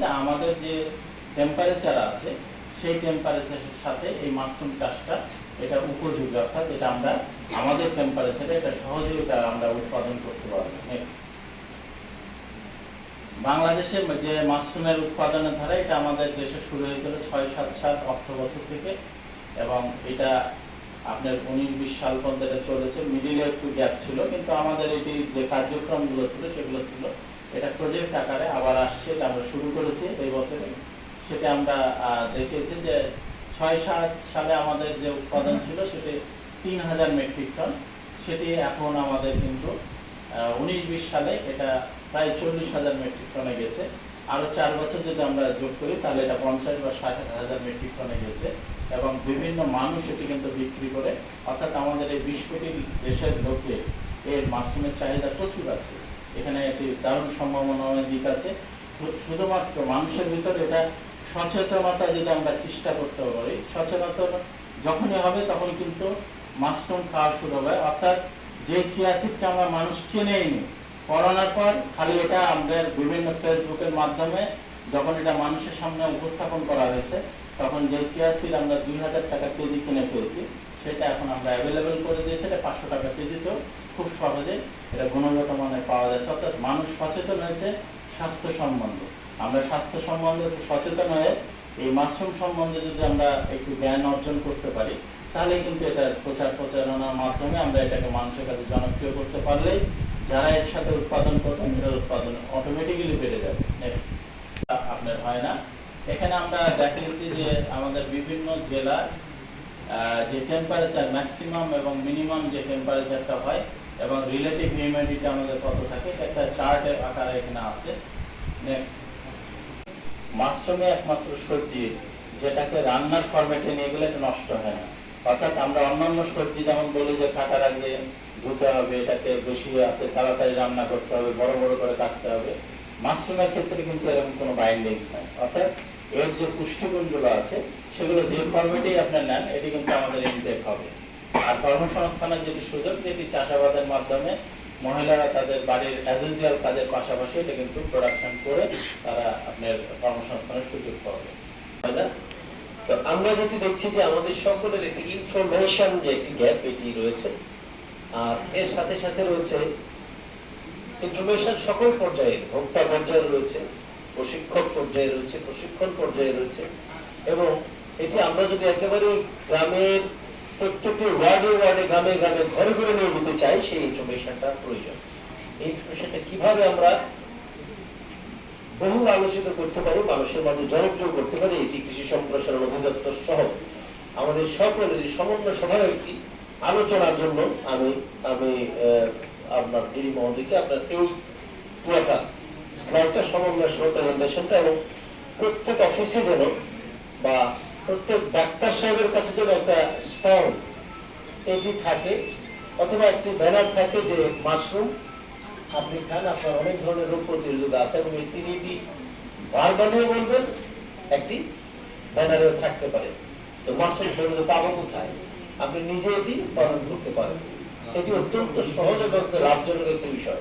যে আমাদের যে টেম্পারেচার আছে, সেই টেম্পারেচারের সাথে এই মাশরুম চাষটা এটা উপযোগী, অর্থাৎ এটা আমরা আমাদের টেম্পারেচারে এটা সহজেই এটা আমরা উৎপাদন করতে পারব। বাংলাদেশে যে মাশরুমের উৎপাদনের ধারা, এটা আমাদের দেশে শুরু হয়েছিল ছয় সাত সাত অর্থ বছর থেকে, এবং এটা আপনার উনিশ বিশ সাল পর্যন্ত চলেছে। মিডিলে একটু গ্যাপ ছিল, কিন্তু আমাদের এটি যে কার্যক্রমগুলো ছিল, সেগুলো ছিল প্রজেক্ট আকারে আবার আসছে, এটা আমরা শুরু করেছি এই বছরে। সেটা আমরা দেখিয়েছি যে ছয় সাত সালে আমাদের যে উৎপাদন ছিল সেটি তিন হাজার মেট্রিক টন। সেটি এখন আমাদের কিন্তু উনিশ বিশ সালে এটা প্রায় চল্লিশ হাজার মেট্রিক টনে গেছে। আরও চার বছর যদি আমরা যোগ করি, তাহলে এটা পঞ্চাশ বা ষাট হাজার মেট্রিক টনে গেছে এবং বিভিন্ন মানুষ এটি কিন্তু বিক্রি করে। অর্থাৎ আমাদের এই বিশ কোটি দেশের লোকে এর মাশরুমের চাহিদা প্রচুর আছে। এখানে একটি দারুণ সম্ভাবনাময় দিক আছে। শুধুমাত্র মানুষের ভিতর এটা সচেতনতা যদি আমরা চেষ্টা করতে পারি। সচেতনতা যখনই হবে তখন কিন্তু মাশরুম খাওয়া শুরু হবে। অর্থাৎ যে চিয়াসিডকে আমরা মানুষ চেনেই নি করোনার পর খালি এটা আমাদের বিভিন্ন ফেসবুকের মাধ্যমে যখন এটা মানুষের সামনে উপস্থাপন করা হয়েছে, তখন যে চিয়াসিড আমরা দুই হাজার টাকা কেজি কিনে পেয়েছি সেটা এখন আমরা অ্যাভেলেবেল করে দিয়েছি এটা পাঁচশো টাকা কেজিতেও খুব সহজে এটা গুণগত মানে পাওয়া যাচ্ছে। অর্থাৎ মানুষ সচেতন হয়েছে স্বাস্থ্য সম্বন্ধে। আমরা স্বাস্থ্য সম্বন্ধে সচেতন হয়ে এই মাশরুম সম্বন্ধে যদি আমরা একটু জ্ঞান অর্জন করতে পারি তাহলে কিন্তু এটা প্রচার প্রচারণার মাধ্যমে আমরা এটাকে মানুষের কাছে জনপ্রিয় করতে পারলে যারা একসাথে উৎপাদন করবেন এটার উৎপাদন অটোমেটিক্যালি বেড়ে যাবে। নেক্সট আপনার হয় না। এখানে আমরা দেখিয়েছি যে আমাদের বিভিন্ন আহ, যে টেম্পারেচার ম্যাক্সিমাম এবং মিনিমাম যে টেম্পারেচারটা হয় এবং রিলেটিভ হিউমিডিটি আমাদের কত থাকে একটা চার্টের আকারে এখানে আছে। নেক্সট মাশরুমে একমাত্র সবজি যেটাকে রান্নার ফরম্যাটে নিয়ে গেলে এটা নষ্ট হয় না। অর্থাৎ আমরা অন্যান্য সবজি যেমন বলি যে কাটার আগে ধুতে হবে, এটাকে বেশি আছে তাড়াতাড়ি রান্না করতে হবে, বড় বড় করে কাটতে হবে। মাশরুমের ক্ষেত্রে কিন্তু এরকম কোনো বাইন্ডিংস নাই। অর্থাৎ এর যে পুষ্টিগুণগুলো আছে, সেগুলো যে ফরম্যাটেই আপনার নেন, এটি কিন্তু আমাদের ইনটেক হবে। আর কর্মসংস্থানের যেটি সুযোগ যেটি চাষাবাদের মাধ্যমে মহিলারা তাদের বাড়ির অ্যাজেন্সিয়াল কাজের পাশাপাশি এটা কিন্তু প্রোডাকশন করে তারা আপনার কর্মসংস্থানের সুযোগ পাবে। তো আমরা যেটি দেখছি যে আমাদের সকলের একটি ইনফরমেশন যে একটি গ্যাপ এটি রয়েছে, আর এর সাথে সাথে রয়েছে ইনফরমেশন সকল পর্যায়ে ভোক্তা পর্যায়ে রয়েছে। প্রশিক্ষক পর্যায়ে রয়েছে, প্রশিক্ষণ পর্যায়ে রয়েছে। এবং এটি আমরা যদি একেবারে গ্রামের প্রত্যেকটি ওয়ার্ডে ওয়ার্ডে, গ্রামে গ্রামে ঘরে ঘরে নিয়ে যেতে চাই, সেই ইনফরমেশনটা প্রয়োজন। এই ইনফরমেশনটা কীভাবে আমরা বহু আলোচিত করতে পারি, মানুষের মাঝে জনপ্রিয় করতে পারি, এটি কৃষি সম্প্রসারণ অধিদপ্তর সহ আমাদের সকলের এই সমন্বয় সভায় একটি আলোচনার জন্য আমি আমি আপনার দিদি মহোদয়কে, আপনার এই পুরোটা স্লাইডটা সমন্বয় সহ প্রেজেন্টেশনটা এবং প্রত্যেক অফিসে যেন বা প্রত্যেক ডাক্তার সাহেবের কাছে যেন একটা স্টল এটি থাকে অথবা একটি ব্যানার থাকে যে মাশরুম আপনি খান, আপনার অনেক ধরনের রোগ প্রতিরোধক আছে এবং এই তিনটি ভার্বালিও বলবেন, একটি ব্যানারেও থাকতে পারে। তো মাশরুম ধরুন পাবো কোথায়? আপনি নিজে এটি উৎপাদন করতে পারেন। এটি অত্যন্ত সহজ এবং লাভজনক একটি বিষয়।